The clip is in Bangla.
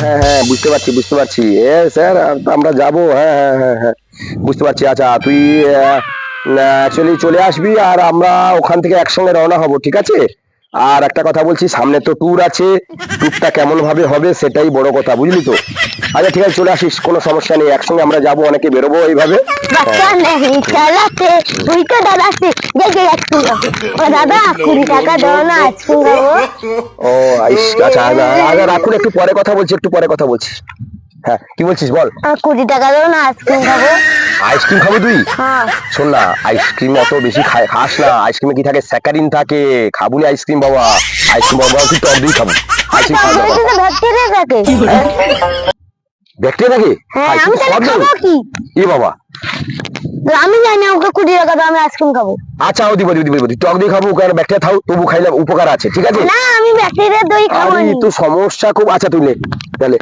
হ্যাঁ হ্যাঁ বুঝতে পারছি বুঝতে পারছি। এ, স্যার, আমরা যাব হ্যাঁ হ্যাঁ হ্যাঁ হ্যাঁ বুঝতে পারছি। আচ্ছা তুই অ্যাকচুয়ালি চলে আসবি আর আমরা ওখান থেকে একসঙ্গে রওনা হব, ঠিক আছে? আর একটা কথা বলছি সামনে তো ট্যুর আছে ট্যুরটা কেমন ভাবে হবে সেটাই বড় কথা বুঝলি তো? আচ্ছা ঠিক আছে চলে আসিস কোনো সমস্যা নেই একসঙ্গে আমরা যাব অনেকে বেরোবো এইভাবে। ও আচ্ছা আচ্ছা, আচ্ছা রাখুন একটু পরে কথা বলছি একটু পরে কথা বলছি। হ্যাঁ কি বলছিস বল। কুড়ি টাকা দাও না আইসক্রিম খাব আইসক্রিম খাব তুই? হ্যাঁ। শোন না আইসক্রিম অত বেশি খাস না। আইসক্রিমে কি থাকে? স্যাকারিন থাকে। খাবুনি আইসক্রিম বাবা। আইসক্রিম বাবা তুই টক দিয়ে খাব। আইসক্রিম খাওয়া যাবে। থাকে। ব্যাকটেরিয়া থাকে? হ্যাঁ খাব এ বাবা। আমি জানি ওকে কুড়ি টাকা দাও আমি আইসক্রিম খাব। আচ্ছা ও দিব দিব দিব। টক দিয়ে খাব কারণ ব্যাকটেরিয়া থাও তবু খাইলে উপকার আছে ঠিক আছে? না আমি ব্যাকটেরিয়া দই খাব আরে তো সমস্যা খুব আচ্ছা তুই নে তাহলে